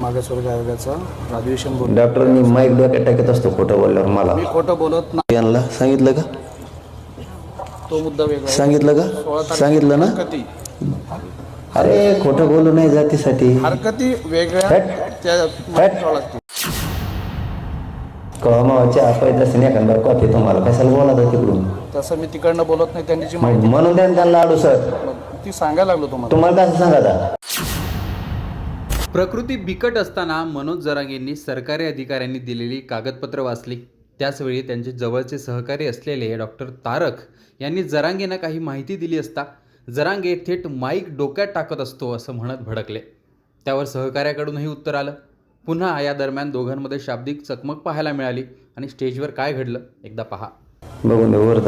मागासवर्ग आयोगाचा अधिवेशन बोल डॉक्टरांनी माईक डोक्यात टाकत असतो खोटं बोलल्यावर मला. मी खोटं बोलत नाही यांना सांगितलं का? तो मुद्दा वेगळा आहे. सांगितलं सोळा का तारखेला सांगितलं ना? हरकती. अरे खोटं बोलू नाही जातीसाठी. हरकती वेगळ्या हट. त्या मागे ठेवावं लागतील कमावाच्या अपायत असते एखादा कॉफी तुम्हाला. कशाला बोलायचं तिकडून? तसं मी तिकडनं बोलत नाही त्यांनी जी मग माहिती. म्हणून त्यांना आडू सर मग ती सांगायला लागलो तुम्हाला. तुम्हाला कसं सांगा आता प्रकृती बिकट असताना मनोज जरांगेंनी सरकारी अधिकाऱ्यांनी दिलेली कागदपत्र वाचली. त्याचवेळी त्यांचे जवळचे सहकारी असलेले डॉक्टर तारक यांनी जरांगेंना काही माहिती दिली असता जरांगे थेट माईक डोक्यात टाकत असतो असं म्हणत भडकले. त्यावर सहकार्याकडूनही उत्तर आलं. पुन्हा या दरम्यान दोघांमध्ये शाब्दिक चकमक पाहायला मिळाली आणि स्टेजवर काय घडलं एकदा पहा. बघून वर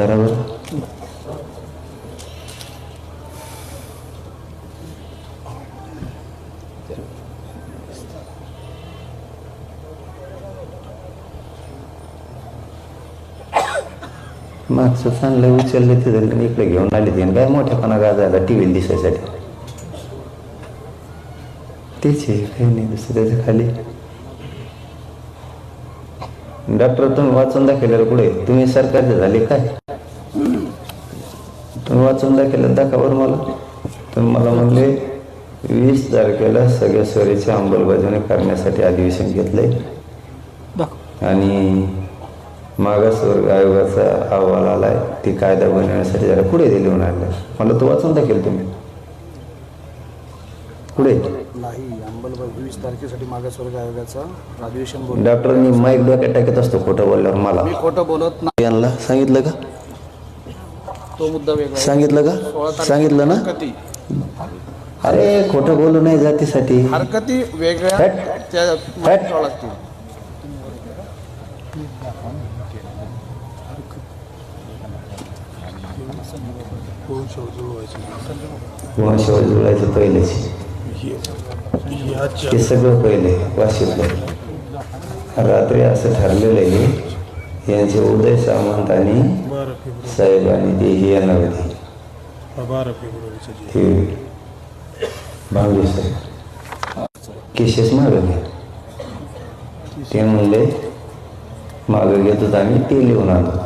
मागचं चांगलं उचलले ते झालं इकडे घेऊन आले ते. काय मोठ्यापणा गाजायला टी व्ही दिसायसाठी. तेच आहे काही नाही दुसरं त्याच्याखाली. डॉक्टर तुम्ही वाचून दाखवल्यावर पुढे तुम्ही सरकारचे झाले काय? तुम्ही वाचून दाखवलं दाखवावर मला. तुम्ही मला म्हणले वीस तारखेला सगळ्या स्वरीची अंमलबजावणी करण्यासाठी अधिवेशन घेतलंय. आणि मागासवर्ग आयोगाचा अहवाल आलाय ती कायदा बनवण्यासाठी जरा पुढे दिले लिहून आणलं मला तो वाचून दाखवेल तुम्ही. पुढे. नाही अंमलबजावणी वीस तारखेसाठी मागासवर्ग आयोगाचा अधिवेशन बोल डॉक्टरांनी माईक डोक्यात टाकत असतो खोटं बोलल्यावर मला. मी खोटं बोलत नाही यांना सांगितलं का? तो मुद्दा वेगळा आहे. सांगितलं सोळा का तारखेला सांगितलं ना? हरकती. अरे खोटं बोलू नाही जातीसाठी. हरकती वेगळ्या हट. त्या मागे हट. जुळायचं पहिलेच. हे सगळं पहिले वाशितलं. रात्री असं ठरलेलं आहे यांचे उदय सामंत आणि साहेब ते हे यांना होते ते भांगले सर केसेस मागवले ते म्हणले मागं घेत होतं आम्ही ते लिहून आलो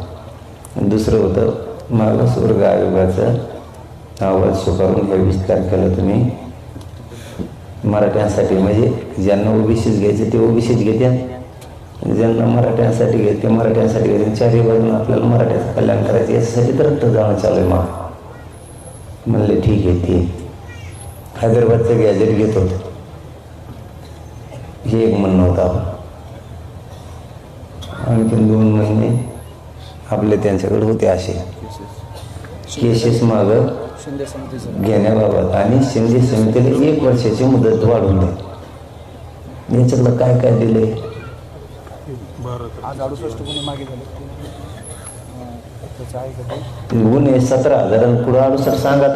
आणि दुसरं होतं मागासवर्ग आयोगाचा आवाज स्वीकारून हे विस्तार केला तुम्ही. मराठ्यांसाठी म्हणजे ज्यांना ओबीसीच घ्यायचं ते ओबीसीच घेत्या. ज्यांना मराठ्यांसाठी घेत ते मराठ्यांसाठी घ्यायचे चारही बाजून आपल्याला मराठ्याचं कल्याण करायचं याच्यासाठी तर जाणं चालू आहे मग. म्हणले ठीक आहे ते हैदराबादचं गॅजेट घेत. होतं हे एक म्हणणं होतं. आपण आणखीन दोन महिने आपले त्यांच्याकडे होते असे. केसेस मागं घेण्याबाबत. आणि शिंदे समितीला एक वर्षाची मुदत वाढवून द्या याच्यातलं काय काय अडुसष्ट गुन्हे सतरा हजार पुढं अडुसष्ट सांगा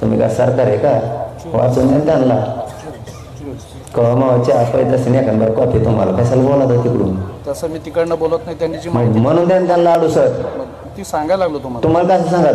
तुम्ही काय सरकार आहे का? वाचून द्या त्यांना कमावाच्या अपायत असते एखादा कॉफी तुम्हाला कशाला बोलायचं तिकडून? तसं मी तिकडनं बोलत नाही त्यांनी जी माहिती म्हणून द्या ना त्यांना अडुसष्ट मग ती सांगायला लागलो तुम्हाला. तुम्हाला कसं सांगा